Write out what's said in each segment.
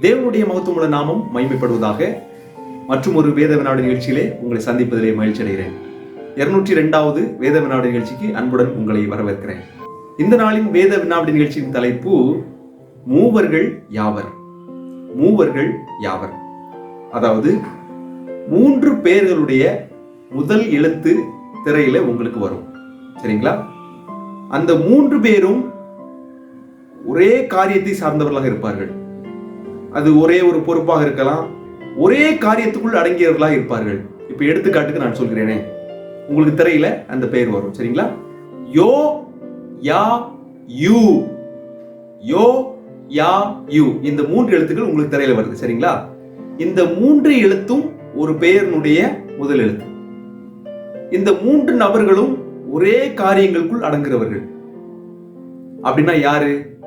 தேவனுடைய மகத்துவமுள்ள நாமம் மகிமைப்படுவதாக மற்றும் ஒரு வேத வினாடு நிகழ்ச்சியிலே உங்களை சந்திப்பதிலே மகிழ்ச்சி அடைகிறேன். இருநூற்றி ரெண்டாவது வேத வினாடு நிகழ்ச்சிக்கு அன்புடன் உங்களை வரவேற்கிறேன். இந்த நாளின் வேத வினாடி நிகழ்ச்சியின் தலைப்பு மூவர்கள் யாவர்? மூவர்கள் யாவர்? அதாவது மூன்று பேர்களுடைய முதல் எழுத்து திரையில உங்களுக்கு வரும். சரிங்களா? அந்த மூன்று பேரும் ஒரே காரியத்தை சார்ந்தவர்களாக இருப்பார்கள். அது ஒரே ஒரு பொறுப்பாக இருக்கலாம். ஒரே காரியத்துக்குள் அடங்கியவர்களாக இருப்பார்கள். இப்போ எடுத்துக்காட்டுக்கு நான் சொல்கிறேனே. உங்களுக்கு திரையில அந்த பெயர் வரும். சரிங்களா? யோ யா யூ. யோ யா யூ. இந்த மூன்று எழுத்துக்கள் உங்களுக்கு திரையில வருது. சரிங்களா? இந்த மூன்று எழுத்தும் ஒரு பெயரினுடைய முதல் எழுத்து. இந்த மூன்று நபர்களும் ஒரே காரியங்களுக்குள் அடங்குகிறவர்கள். அப்படின்னா யாரு?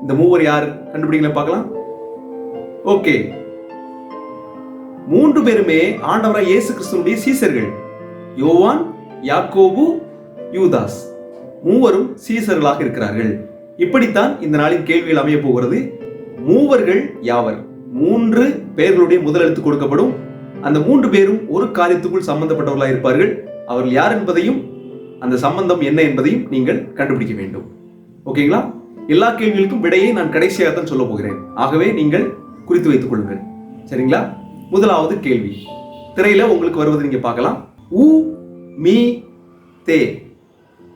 இந்த மூவர் யார்? கண்டுபிடிக்கல பார்க்கலாம். ஓகே. மூன்று பேருமே ஆண்டவராய் இயேசு கிறிஸ்துவனுடைய சீசர்கள். யோவான் யாக்கோபு யூதாஸ். மூவரும் சீசர்களாக இருக்கிறார்கள். இப்படித்தான் இந்த நாளின் கேள்விகள் அமைய போகிறது. மூவர்கள் யாவர்? மூன்று பெயர்களுடைய முதல் எழுத்து கொடுக்கப்படும். அந்த மூன்று பேரும் ஒரு காரியத்துக்குள் சம்பந்தப்பட்டவர்களாக இருப்பார்கள். அவர்கள் யார் என்பதையும் அந்த சம்பந்தம் என்ன என்பதையும் நீங்கள் கண்டுபிடிக்க வேண்டும். ஓகேங்களா? எல்லா கேள்விகளுக்கும் விடையை நான் கடைசியாக தான் சொல்ல போகிறேன். ஆகவே நீங்கள் குறித்து வைத்துக் கொள்ளுங்கள். சரிங்களா? முதலாவது கேள்வி. திரையில உங்களுக்கு வருவது நீங்க பார்க்கலாம். உ மீ தே.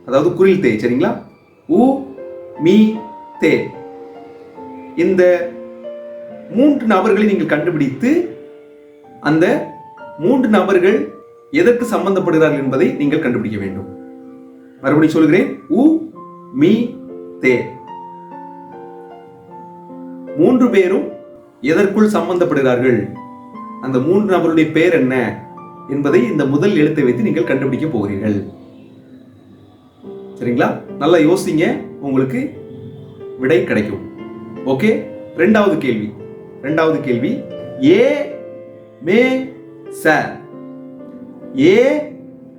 அதாவது குரில் தே சரிங்களா? உ மீ தே. இந்த மூன்று நபர்களை நீங்கள் கண்டுபிடித்து அந்த மூன்று நபர்கள் எதற்கு சம்பந்தப்படுகிறார்கள் என்பதை நீங்கள் கண்டுபிடிக்க வேண்டும். மறுபடியும் சொல்கிறேன். உ மீ தே. மூன்று பேரும் எதற்குள் சம்பந்தப்படுகிறார்கள்? அந்த மூன்று நபருடைய பெயர் என்ன? என்பதை இந்த முதல் எழுத்தை வைத்து நீங்கள் கண்டுபிடிக்க போகிறீர்கள். சரிங்களா? நல்லா யோசிங்க. உங்களுக்கு விடை கிடைக்கும். ஓகே? ரெண்டாவது கேள்வி. ரெண்டாவது கேள்வி. ஏ மே ச. ஏ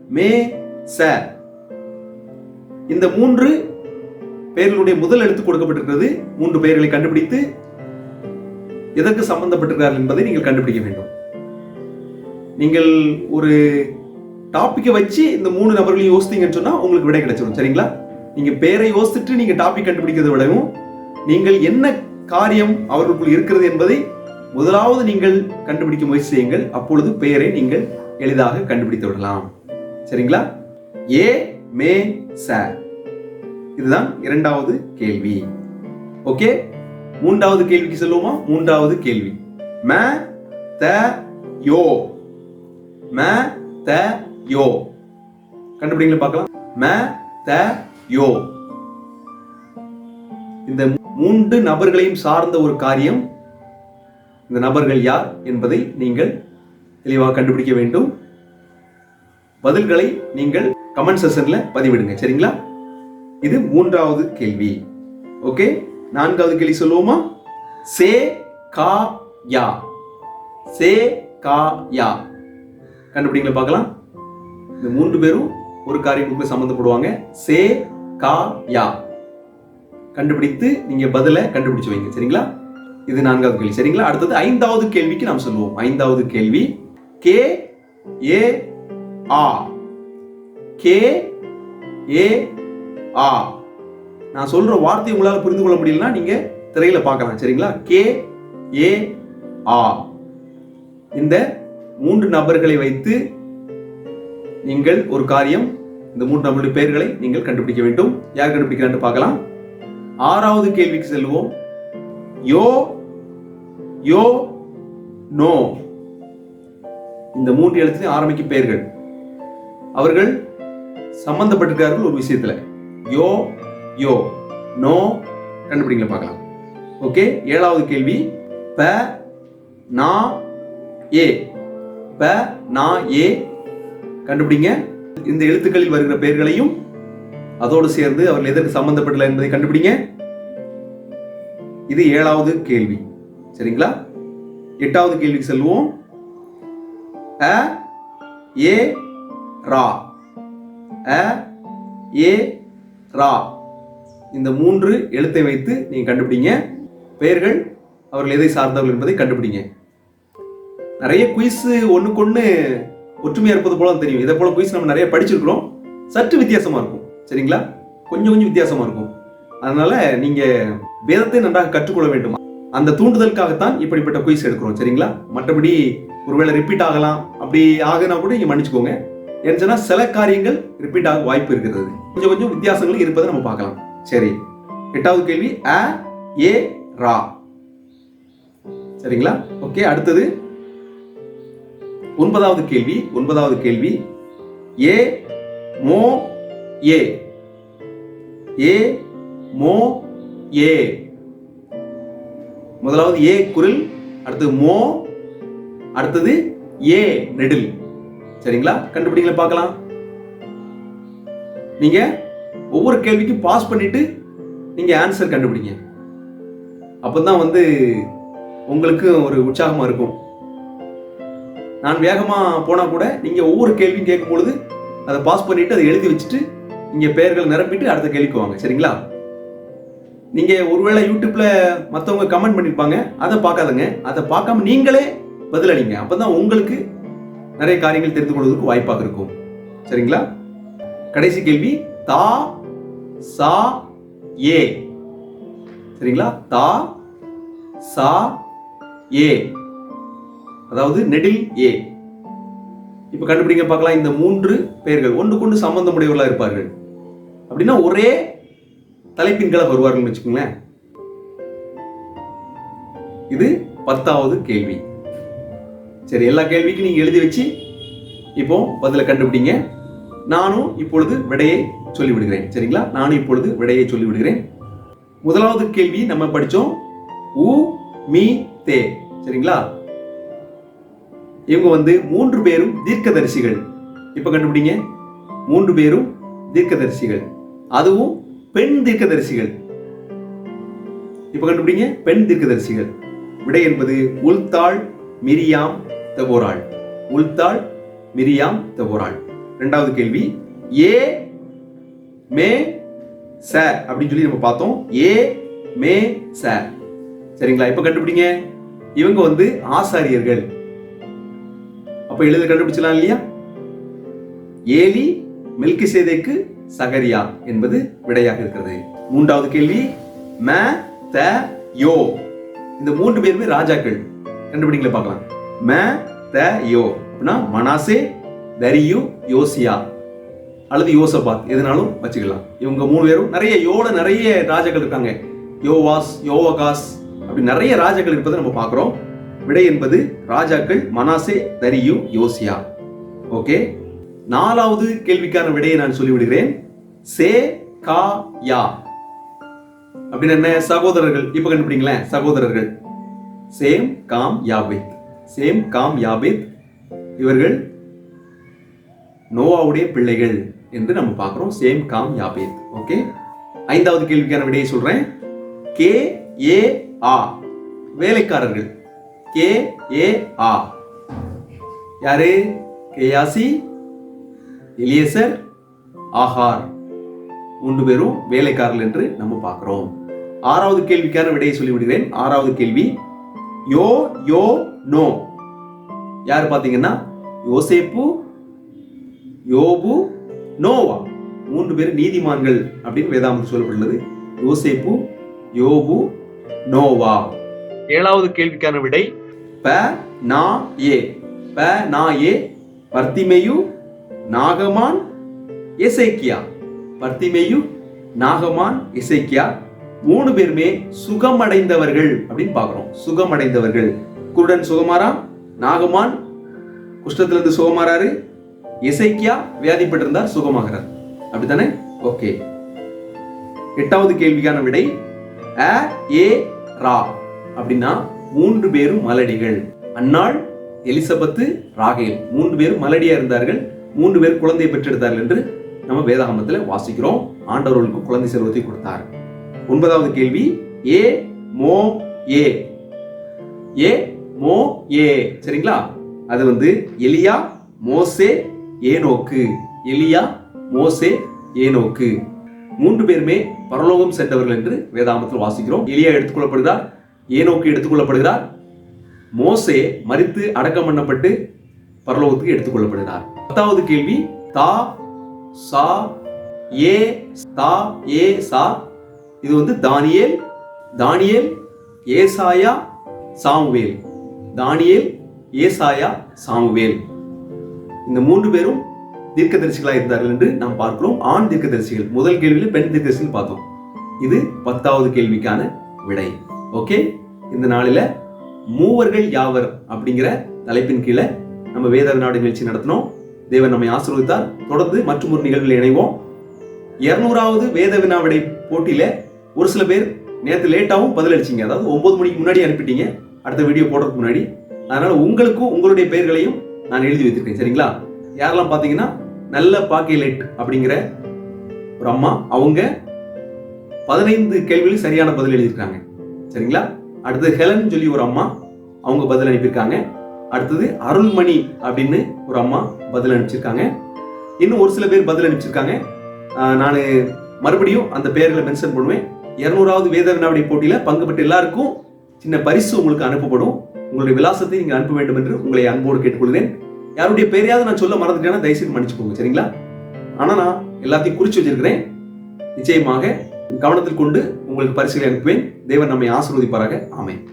மே ச. இந்த மூன்று பெயர்களுடைய முதல் எழுத்து கொடுக்கப்பட்டிருக்கிறது. மூன்று பெயர்களை கண்டுபிடித்து எதற்கு சம்பந்தப்பட்டிருக்கிறார்கள் என்பதை நீங்கள் கண்டுபிடிக்க வேண்டும். நீங்கள் ஒரு டாப்பிக்கை வச்சு இந்த மூணு நபர்களையும் யோசித்தீங்கன்னு சொன்னா உங்களுக்கு விடை கிடைச்சிடும் சரிங்களா? நீங்க பேரை யோசிச்சுட்டு நீங்க டாபிக் கண்டுபிடிக்கிறத விடவும் நீங்கள் என்ன காரியம் அவர்களுக்குள் இருக்கிறது என்பதை முதலாவது நீங்கள் கண்டுபிடிக்க முயற்சி செய்யுங்கள். அப்பொழுது பெயரை நீங்கள் எளிதாக கண்டுபிடித்து விடலாம். சரிங்களா? ஏ மே ச. இதுதான் இரண்டாவது கேள்வி. ஓகே? மூன்றாவது கேள்விக்கு செல்வோமா மூன்றாவது கேள்வி. ம த யோ. ம த யோ. கண்டுபிடிங்களா பார்க்கலாம். ம த யோ. இந்த மூன்று நபர்களையும் சார்ந்த ஒரு காரியம் இந்த நபர்கள் யார் என்பதை நீங்கள் தெளிவாக கண்டுபிடிக்க வேண்டும். பதில்களை நீங்கள் கமெண்ட் செஷன்ல பதிவிடுங்க. சரிங்களா? இது மூன்றாவது கேள்வி. ஓகே? நான்காவது கேள்வி சொல்லுவோமா? சே கா யா. சே கா யா. கண்டுபிடிங்களா பார்க்கலாம். இந்த மூன்று பேரும் ஒரு காரியத்துக்கு சம்மந்தப்படுவாங்க. சே கா யா. கண்டுபிடித்து நீங்க பதில கண்டுபிடிச்சு வைங்க. சரிங்களா? இது நான்காவது கேள்வி. சரிங்களா? அடுத்தது ஐந்தாவது கேள்விக்கு நாம் சொல்லுவோம். ஐந்தாவது கேள்வி. கே ஏ ஆ. கே ஏ ஆ. நான் சொல்ற வார்த்தையை உங்களால் புரிந்து கொள்ள முடியலனா நீங்க திரையில பார்க்கலாம். சரிங்களா? கே ஏ ஆ. இந்த மூன்று நபர்களை வைத்து நீங்கள் ஒரு காரியம் இந்த மூன்று நபருடைய பெயர்களை நீங்கள் கண்டுபிடிக்க வேண்டும். யார் கண்டுபிடிக்கிறான்னு பார்க்கலாம். ஆறாவது கேள்விக்கு செல்வோம். யோ யோ நோ. இந்த மூன்று எழுத்துலையும் ஆரம்பிக்கும் பெயர்கள். அவர்கள் சம்பந்தப்பட்டிருக்கிறார்கள் ஒரு விஷயத்துல. யோ யோ. நோ. கண்டுபிடிங்களா பார்க்கலாம். ஓகே ஏழாவது கேள்வி. ப நா ஏ. ப நா ஏ. கண்டுபிடிங்க. இந்த எழுத்துக்களில் வருகிற பெயர்களையும் அதோடு சேர்ந்து அவர்கள் எதற்கு சம்பந்தப்படல என்பதை கண்டுபிடிங்க. இது ஏழாவது கேள்வி. சரிங்களா? எட்டாவது கேள்விக்கு செல்வோம். அ ஏ ரா. அ ஏ ரா. இந்த மூன்று எழுத்தை வைத்து நீங்கள் கண்டுபிடிங்க. பெயர்கள் அவர்கள் எதை சார்ந்தவர்கள் என்பதை கண்டுபிடிங்க. நிறைய குயிஸ் ஒன்றுக்கொன்று ஒற்றுமையாக இருப்பது போல தெரியும். இதை போல குயிஸ் நம்ம நிறைய படிச்சிருக்கிறோம். சற்று வித்தியாசமாக இருக்கும். சரிங்களா? கொஞ்சம் கொஞ்சம் வித்தியாசமாக இருக்கும். அதனால நீங்கள் வேதத்தை நன்றாக கற்றுக்கொள்ள வேண்டும். அந்த தூண்டுதலுக்காகத்தான் இப்படிப்பட்ட குயிஸ் எடுக்கிறோம். சரிங்களா? மற்றபடி ஒருவேளை ரிப்பீட் ஆகலாம். அப்படி ஆகுனா கூட நீங்கள் மன்னிச்சுக்கோங்க. ஏன்னா சில காரியங்கள் ரிப்பீட் ஆக வாய்ப்பு இருக்கிறது. கொஞ்சம் கொஞ்சம் வித்தியாசங்கள் இருப்பதை நம்ம பார்க்கலாம். சரி. எட்டாவது கேள்வி அ ஏ ரா. சரிங்களா? ஓகே அடுத்தது. ஒன்பதாவது கேள்வி ஒன்பதாவது கேள்வி. ஏ மோ ஏ. ஏ மோ ஏ. முதலாவது ஏ குரல் அடுத்தது மோ அடுத்தது ஏ நெடில். சரிங்களா? கண்டுபிடிங்களா? பார்க்கலாம். நீங்க? ஒவ்வொரு கேள்விக்கும் பாஸ் பண்ணிட்டு நீங்கள் ஆன்சர் கண்டுபிடிங்க. அப்போ தான் வந்து உங்களுக்கு ஒரு உற்சாகமாக இருக்கும். நான் வேகமாக போனால் கூட நீங்கள் ஒவ்வொரு கேள்வியும் கேட்கும் பொழுது அதை பாஸ் பண்ணிட்டு அதை எழுதி வச்சுட்டு இங்கே பெயர்கள் நிரப்பிட்டு அடுத்த கேள்விக்கு வாங்க சரிங்களா? நீங்கள் ஒருவேளை யூடியூப்பில் மற்றவங்க கமெண்ட் பண்ணியிருப்பாங்க அதை பார்க்காதங்க. அதை பார்க்காம நீங்களே பதிலடிங்க அப்போ தான் உங்களுக்கு நிறைய காரியங்கள் தெரிந்து கொள்வதற்கு வாய்ப்பாக இருக்கும். சரிங்களா? கடைசி கேள்வி தா சா ஏ. சரிங்களா? தா சா ஏ. அதாவது நெடில் ஏ. இப்ப கண்டுபிடிங்க பார்க்கலாம். இந்த மூன்று பெயர்கள் ஒன்றுக்கொண்டு சம்பந்தமுடையவர்களா இருப்பார்கள். அப்படின்னா ஒரே தலைப்பின் கீழ வருவார்கள் வச்சுக்கோங்களேன். இது பத்தாவது கேள்வி. சரி எல்லா கேள்விக்கும் நீங்க எழுதி வச்சு இப்போ பதில கண்டுபிடிங்க. நானும் இப்பொழுது விடையை சொல்லி விடுகிறேன் சரிங்களா? நானும் இப்பொழுது விடையை சொல்லி விடுகிறேன் முதலாவது கேள்வி நம்ம படிச்சோம் உ மீ தே. சரிங்களா? இவங்க வந்து மூன்று பேரும் தீர்க்கதரிசிகள். இப்ப கண்டுபிடிங்க. மூன்று பேரும் தீர்க்கதரிசிகள். அதுவும் பெண் தீர்க்கதரிசிகள். இப்ப கண்டுபிடிங்க. பெண் தீர்க்கதரிசிகள். விடை என்பது உள்தாள் மிரியாம் தபோராள் உள்தாள் மிரியாம் தபோராள் ரெண்டாவது கேள்வி. ஏ மே ச அப்படின்னு சொல்லி நம்ம பார்த்தோம். ஏ மே ச சரிங்களா? இப்ப கண்டுபிடிங்க. இவங்க வந்து ஆசாரியர்கள். அப்ப எழுத கண்டுபிடிச்சலாம் இல்லையா? ஏலி மில்கி சேதைக்கு சகரியா என்பது விடையாக இருக்கிறது. மூன்றாவது கேள்வி. ம த யோ. இந்த மூன்று பேருமே ராஜாக்கள். கண்டுபிடிங்களை பார்க்கலாம். ம த யோ. அப்படின்னா மனாசே தரியு யோசியா அல்லது யோசபாத். எதுனாலும் வச்சுக்கலாம். இவங்க மூணு பேரும் நிறைய யோட நிறைய ராஜாக்கள் இருக்காங்க. யோவாஸ் யோவகாஸ் அப்படி நிறைய ராஜாக்கள் இருப்பதை நம்ம பார்க்குறோம். விடை என்பது ராஜாக்கள் மனாசே தரியு யோசியா. ஓகே? நாலாவது கேள்விக்கான விடையை நான் சொல்லிவிடுகிறேன். சே கா யா. அப்படின்னு என்ன? சகோதரர்கள். இப்ப கண்டுபிடிங்களேன். சகோதரர்கள். Same com யாபேத். Same com யாபேத். இவர்கள் நோவாவுடைய பிள்ளைகள் என்று நம்ம பார்க்குறோம். சேம் காம் யாபேத் ஓகே ஐந்தாவது கேள்விக்கான விடையை சொல்கிறேன் கே ஏ ஆ வேலைக்காரர்கள். கே ஏ ஆ யாரு? Gehazi Eliezer. ஆஹார். மூன்று பேரும் வேலைக்காரர்கள் என்று நம்ம பார்க்குறோம். ஆறாவது கேள்விக்கான விடையை சொல்லி விடுகிறேன் ஆறாவது கேள்வி. யோ யோ நோ. யார் பார்த்தீங்கன்னா? யோசேப்பு யோபு நோவா. மூன்று பேர் நீதிமான்கள் அப்படின்னு வேதாமத்தில் சொல்லப்பட்டுள்ளது. யோசேப்பு யோபு நோவா. ஏழாவது கேள்விக்கான விடை. ப நா ஏ. ப நா ஏ. பர்த்திமேயு நாகமான் எசேக்கியா. பர்த்திமேயு நாகமான் எசேக்கியா. மூணு பேருமே சுகமடைந்தவர்கள் அப்படின்னு பார்க்கிறோம். சுகமடைந்தவர்கள். குருடன் சுகமாரா நாகமான் குஷ்டத்திலிருந்து சுகமாறாரு. எசைக்கியா வியாதிப்பட்டிருந்தார் சுகமாகிறார். அப்படித்தானே? ஓகே. எட்டாவது கேள்விக்கான விடை அ ஏ ரா. அப்படின்னா மூன்று பேரும் மலடிகள். அன்னாள் எலிசபத்து ராகேல். மூன்று பேரும் மலடியா இருந்தார்கள். மூன்று பேர் குழந்தையை பெற்றெடுத்தார்கள் என்று நம்ம வேதாகமத்தில் வாசிக்கிறோம். ஆண்டவர்களுக்கு குழந்தை செல்வத்தை கொடுத்தார். ஒன்பதாவது கேள்வி ஏ மோ ஏ. ஏ மோ ஏ. சரிங்களா? அது வந்து எலியா மோசே ஏனோக்கு எலியா மோசே ஏனோக்கு. மூன்று பேருமே பரலோகம் சென்றவர்கள் என்று வேதாமத்தில் வாசிக்கிறோம். எலியா எடுத்துக்கொள்ளப்படுகிறார் ஏனோக்கு எடுத்துக்கொள்ளப்படுகிறார். மோசே மரித்து அடக்கம் பண்ணப்பட்டு பரலோகத்துக்கு எடுத்துக்கொள்ளப்படுகிறார். பத்தாவது கேள்வி தா சா ஏ தா ஏ சா. இது வந்து தானியல் தானியல் ஏசாயா சாமுவேல். தானியேல் ஏசாயா சாமுவேல். இந்த மூன்று பேரும் தீர்க்கதரிசிகளாக இருந்தார்கள் என்று நாம் பார்க்கிறோம். ஆண் தீர்க்கதரிசிகள். முதல் கேள்வியில் பெண் தீர்க்கதரிசிகள் பார்த்தோம். இது பத்தாவது கேள்விக்கான விடை. ஓகே? இந்த நாளில் மூவர்கள் யாவர் அப்படிங்கிற தலைப்பின் கீழே நம்ம வேத நாடு நிகழ்ச்சி நடத்தினோம். தேவன் நம்மை ஆசீர்வதித்தார். தொடர்ந்து மற்றும் ஒரு நிகழ்வில் இணைவோம். இருநூறாவது வேத வினா விடை போட்டியில ஒரு சில பேர் நேற்று லேட்டாகவும் பதில் அதாவது ஒன்பது மணிக்கு முன்னாடி அனுப்பிட்டீங்க. அடுத்த வீடியோ போடுறதுக்கு முன்னாடி. அதனால உங்களுக்கும் உங்களுடைய பெயர்களையும் நான் எழுதி வைத்திருக்கேன் சரிங்களா? யாரெல்லாம் பார்த்தீங்கன்னா நல்ல பாக்கிலேட் அப்படிங்கிற ஒரு அம்மா அவங்க பதினைந்து கேள்வியில் சரியான பதில் எழுதியிருக்காங்க. சரிங்களா? அடுத்தது ஹெலன் சொல்லி ஒரு அம்மா அவங்க பதில் அனுப்பியிருக்காங்க. அடுத்தது அருள்மணி அப்படின்னு ஒரு அம்மா பதில் அனுப்பிச்சிருக்காங்க. இன்னும் ஒரு சில பேர் பதில் அனுப்பிச்சிருக்காங்க. நான் மறுபடியும் அந்த பேர்களை மென்ஷன் பண்ணுவேன். இரநூறாவது வேத வினாவிடை போட்டியில் பங்கு பெற்ற எல்லாருக்கும் சின்ன பரிசு உங்களுக்கு அனுப்பப்படும். உங்களுடைய விலாசத்தை நீங்கள் அனுப்ப வேண்டும் என்று உங்களை அன்போடு கேட்டுக்கொள்கிறேன். யாருடைய பெரியாவது நான் சொல்ல மறந்துட்டேன்னா தயவுசெய்து மன்னிச்சுக்கோங்க சரிங்களா? ஆனா நான் எல்லாத்தையும் குறிச்சு வச்சிருக்கிறேன். நிச்சயமாக கவனத்தில் கொண்டு உங்களுக்கு பரிசுகளை அனுப்புவேன். தேவன் நம்மை ஆசீர்வதிப்பாராக. ஆமை